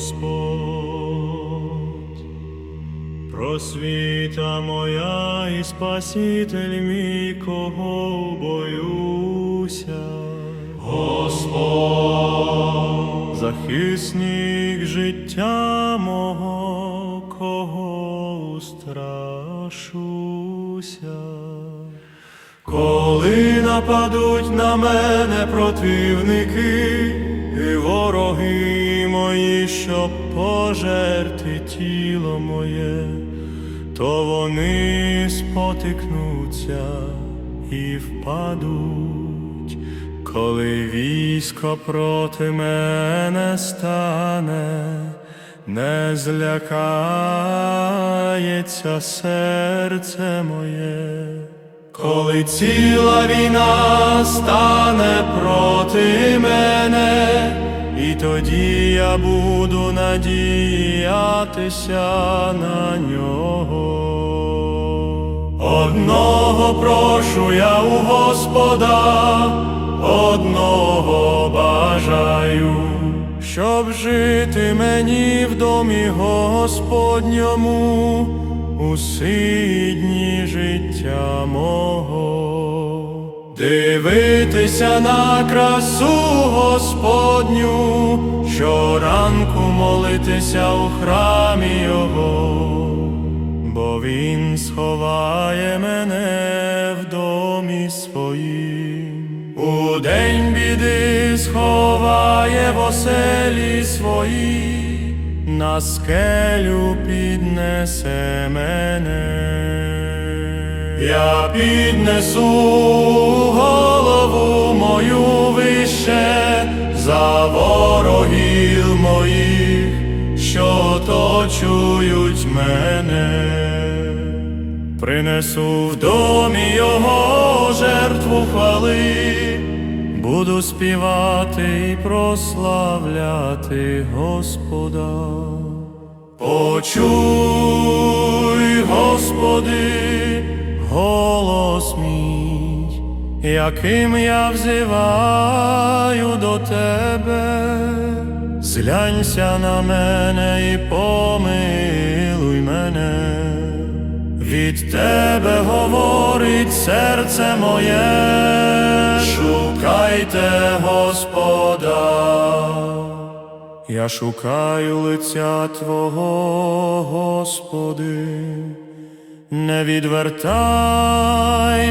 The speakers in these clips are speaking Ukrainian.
Господь, просвіта моя і Спаситель мій, кого боюся, Господь, захисник життя мого, кого страшуся. Коли нападуть на мене противники і вороги мої, щоб пожерти тіло моє, то вони спотикнуться і впадуть, коли військо проти мене стане, не злякається серце моє. Коли ціла війна стане проти мене, і тоді я буду надіятися на нього. Одного прошу я у Господа, одного бажаю, щоб жити мені в домі Господньому усі дні життя мого, дивитися на красу Господню, щоранку молитися у храмі Його, бо Він сховає мене в домі своїм. У день біди сховає в оселі своїй, на скелю піднесе мене. Я піднесу голову мою вище за ворогів моїх, що точують мене. Принесу в домі його жертву хвали, буду співати і прославляти Господа. Почуй, Господи, голос мій, яким я взиваю до Тебе, зглянься на мене і помилуй мене. Від тебе говорить серце моє, шукайте Господа. Я шукаю лиця Твого, Господи, не відвертай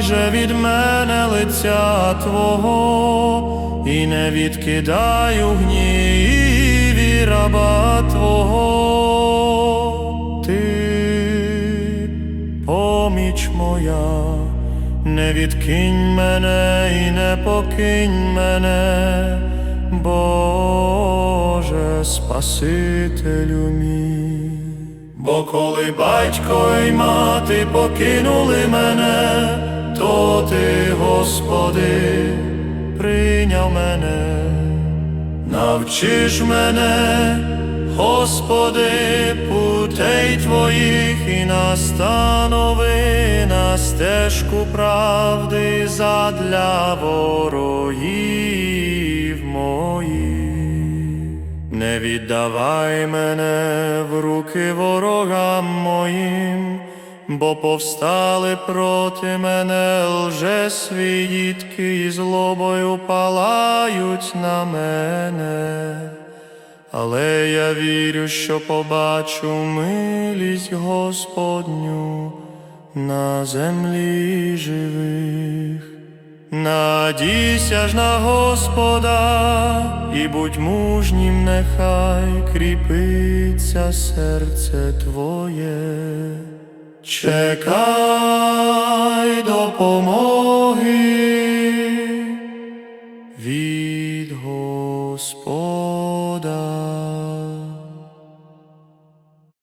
же від мене лиця Твого, і не відкидай у гніві раба Твого. Не відкинь мене і не покинь мене, Боже Спасителю мій. Бо коли батько й мати покинули мене, то ти, Господи, прийняв мене. Навчиш мене, Господи, путей Твоїх і настанови на стежку правди задля ворогів моїх. Не віддавай мене в руки ворогам моїм, бо повстали проти мене лжесвідки і злобою палають на мене. Але я вірю, що побачу милість Господню на землі живих. Надійся ж на Господа і будь мужнім, нехай кріпиться серце твоє. Чекай допомоги від Господа.